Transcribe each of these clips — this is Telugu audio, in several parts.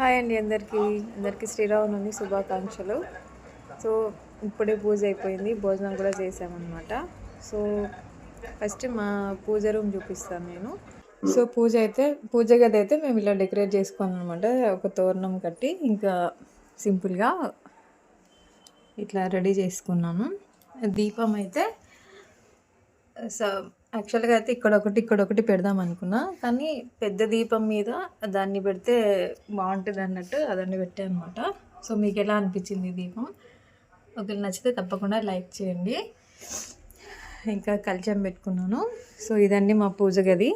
హాయ్ అండి అందరికీ. అందరికీ శ్రీరామనవమి శుభాకాంక్షలు. సో ఇప్పుడే పూజ అయిపోయింది. భోజనం కూడా చేసామన్నమాట సో ఫస్ట్ మా పూజ రూమ్ చూపిస్తాను నేను. సో పూజ అయితే పూజ గది అయితే మేము ఇలా డెకరేట్ చేసుకోను అనమాట ఒక తోరణం కట్టి ఇంకా సింపుల్గా ఇట్లా రెడీ చేసుకున్నాను దీపం అయితే సో యాక్చువల్గా అయితే ఇక్కడ ఒకటి ఇక్కడ ఒకటి పెడదాం అనుకున్నా. కానీ పెద్ద దీపం మీద దాన్ని పెడితే బాగుంటుంది అన్నట్టు అదన్నీ పెట్టాను అనమాట సో మీకు ఎలా అనిపించింది ఈ దీపం? ఒకవేళ నచ్చితే తప్పకుండా లైక్ చేయండి. ఇంకా కలిచం పెట్టుకున్నాను. సో ఇదండి మా పూజ గది.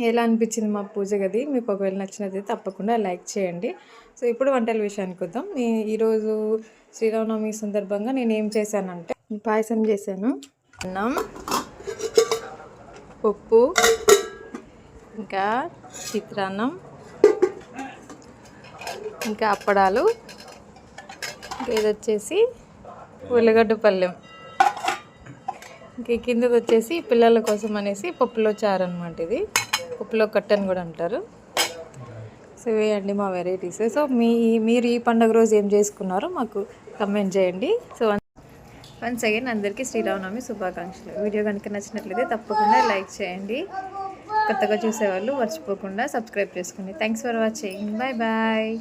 ఎలా అనిపించింది మా పూజ గది? మీకు ఒకవేళ నచ్చినది తప్పకుండా లైక్ చేయండి. సో ఇప్పుడు వంటల విషయానికి వద్దాం. నే- ఈరోజు శ్రీరామనవమి సందర్భంగా నేను ఏం చేశానంటే పాయసం చేశాను. అన్నం పప్పు ఇంకా చిత్రాన్నం ఇంకా అప్పడాలు ఇది వచ్చేసి ఉల్లిగడ్డ పళ్ళెం ఇంక కిందది వచ్చేసి పిల్లల కోసం అనేసి పప్పులో చారు అనమాట ఇది. పప్పులో కట్టని కూడా అంటారు. సో ఇవే అండి మా వెరైటీస్ సో మీ మీరు ఈ పండుగ రోజు ఏం చేసుకున్నారో మాకు కమెంట్ చేయండి. సో వన్స్ అగైన్ అందరికీ శ్రీరామనవమి శుభాకాంక్షలు. వీడియో కనుక నచ్చినట్లయితే తప్పకుండా లైక్ చేయండి. కొత్తగా చూసేవాళ్ళు మర్చిపోకుండా సబ్స్క్రైబ్ చేసుకోండి thanks for watching bye bye